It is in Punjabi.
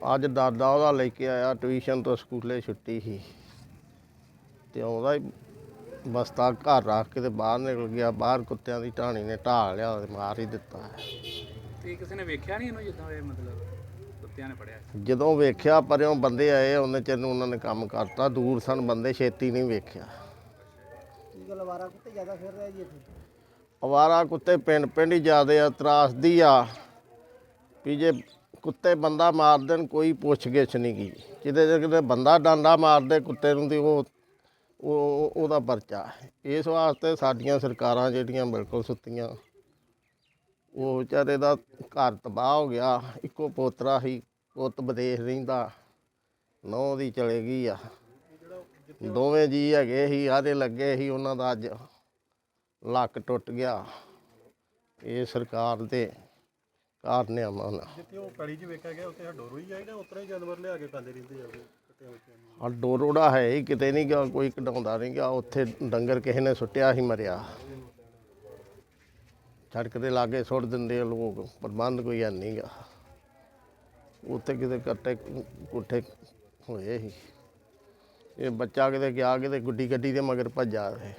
ਅੱਜ ਦਾਦਾ ਉਹਦਾ ਲੈ ਕੇ ਆਇਆ ਟਿਊਸ਼ਨ ਤੋਂ ਸਕੂਲੇ ਛੁੱਟੀ ਸੀ। ਤੇ ਆਉਂਦਾ ਹੀ ਬਸਤਾ ਘਰ ਰੱਖ ਕੇ ਤੇ ਬਾਹਰ ਨਿਕਲ ਗਿਆ। ਬਾਹਰ ਕੁੱਤਿਆਂ ਦੀ ਢਾਣੀ ਨੇ ਢਾਹ ਲਿਆ ਤੇ ਮਾਰ ਹੀ ਦਿੱਤਾ। ਤੇ ਕਿਸੇ ਨੇ ਵੇਖਿਆ ਨਹੀਂ ਇਹਨੂੰ ਜਿੱਦਾਂ ਇਹ ਮਤਲਬ ਕੁੱਤਿਆਂ ਨੇ ਫੜਿਆ? ਜਦੋਂ ਵੇਖਿਆ ਪਰਿਓਂ ਬੰਦੇ ਆਏ ਉਹਨੇ ਚਿਰ ਨੂੰ ਉਹਨਾਂ ਨੇ ਕੰਮ ਕਰਤਾ। ਦੂਰ ਸਨ ਬੰਦੇ ਛੇਤੀ ਨਹੀਂ ਵੇਖਿਆ। ਕੀ ਗੱਲ ਵਾਰਾ ਕੁੱਤੇ ਜ਼ਿਆਦਾ ਫਿਰ ਰਿਹਾ ਜੀ ਇੱਥੇ? ਅਵਾਰਾ ਕੁੱਤੇ ਪਿੰਡ ਪਿੰਡ ਹੀ ਜ਼ਿਆਦੇ ਆ ਤਰਾਸਦੀ ਆ। ਵੀ ਜੇ ਕੁੱਤੇ ਬੰਦਾ ਮਾਰ ਦੇਣ, ਕੋਈ ਪੁੱਛਗਿੱਛ ਨਹੀਂ ਗੀ। ਕਿਤੇ ਜੇ ਕਿਤੇ ਬੰਦਾ ਡਾਂਡਾ ਮਾਰਦੇ ਕੁੱਤੇ ਨੂੰ ਤੇ ਉਹ ਉਹ, ਉਹਦਾ ਪਰਚਾ ਇਸ ਵਾਸਤੇ ਸਾਡੀਆਂ ਸਰਕਾਰਾਂ ਜਿਹੜੀਆਂ ਬਿਲਕੁਲ ਸੁੱਤੀਆਂ, ਉਹ ਵਿਚਾਰੇ ਦਾ ਘਰ ਤਬਾਹ ਹੋ ਗਿਆ। ਇੱਕੋ ਪੋਤਰਾ ਸੀ ਪੁੱਤ ਵਿਦੇਸ਼ ਰਹਿੰਦਾ ਨੌ ਦੀ ਚਲੇ ਗਈ ਆ। ਦੋਵੇਂ ਜੀ ਹੈਗੇ ਸੀ, ਆਦੇ ਲੱਗੇ ਸੀ, ਉਹਨਾਂ ਦਾ ਅੱਜ ਲੱਕ ਟੁੱਟ ਗਿਆ। ਇਹ ਸਰਕਾਰ ਦੇ ਕਾਰਨਾਮਾ ਨਾਲ ਜਿੱਥੇ ਉਹ ਪੈਲੀ 'ਚ ਵੇਖਿਆ ਗਿਆ ਉੱਥੇ ਡੋਰੋ ਹੀ ਜਾਈਦਾ ਉਤਰਾ ਹੀ ਜਾਨਵਰ ਲਿਆ ਕੇ ਪਾਉਂਦੇ ਰਹਿੰਦੇ ਆ ਉਹ ਆ ਡੋਰੋੜਾ ਹੈ ਹੀ ਕਿਤੇ ਨਹੀਂ ਗਿਆ ਕੋਈ ਕਢਾਉਂਦਾ ਨਹੀਂ ਗਿਆ ਉੱਥੇ ਡੰਗਰ ਕਿਸੇ ਨੇ ਸੁੱਟਿਆ ਸੀ ਮਰਿਆ। ਸੜਕ ਦੇ ਲਾਗੇ ਸੁੱਟ ਦਿੰਦੇ ਆ ਲੋਕ ਪ੍ਰਬੰਧ ਕੋਈ ਹੈ ਨਹੀਂਗਾ ਉੱਥੇ ਕਿਤੇ ਕੱਟੇ ਕੁੱਠੇ ਹੋਏ ਸੀ। ਇਹ ਬੱਚਾ ਕਿਤੇ ਗਿਆ ਕਿਤੇ ਗੁੱਡੀ ਗੱਡੀ ਦੇ ਮਗਰ ਭੱਜਾ ਸੀ।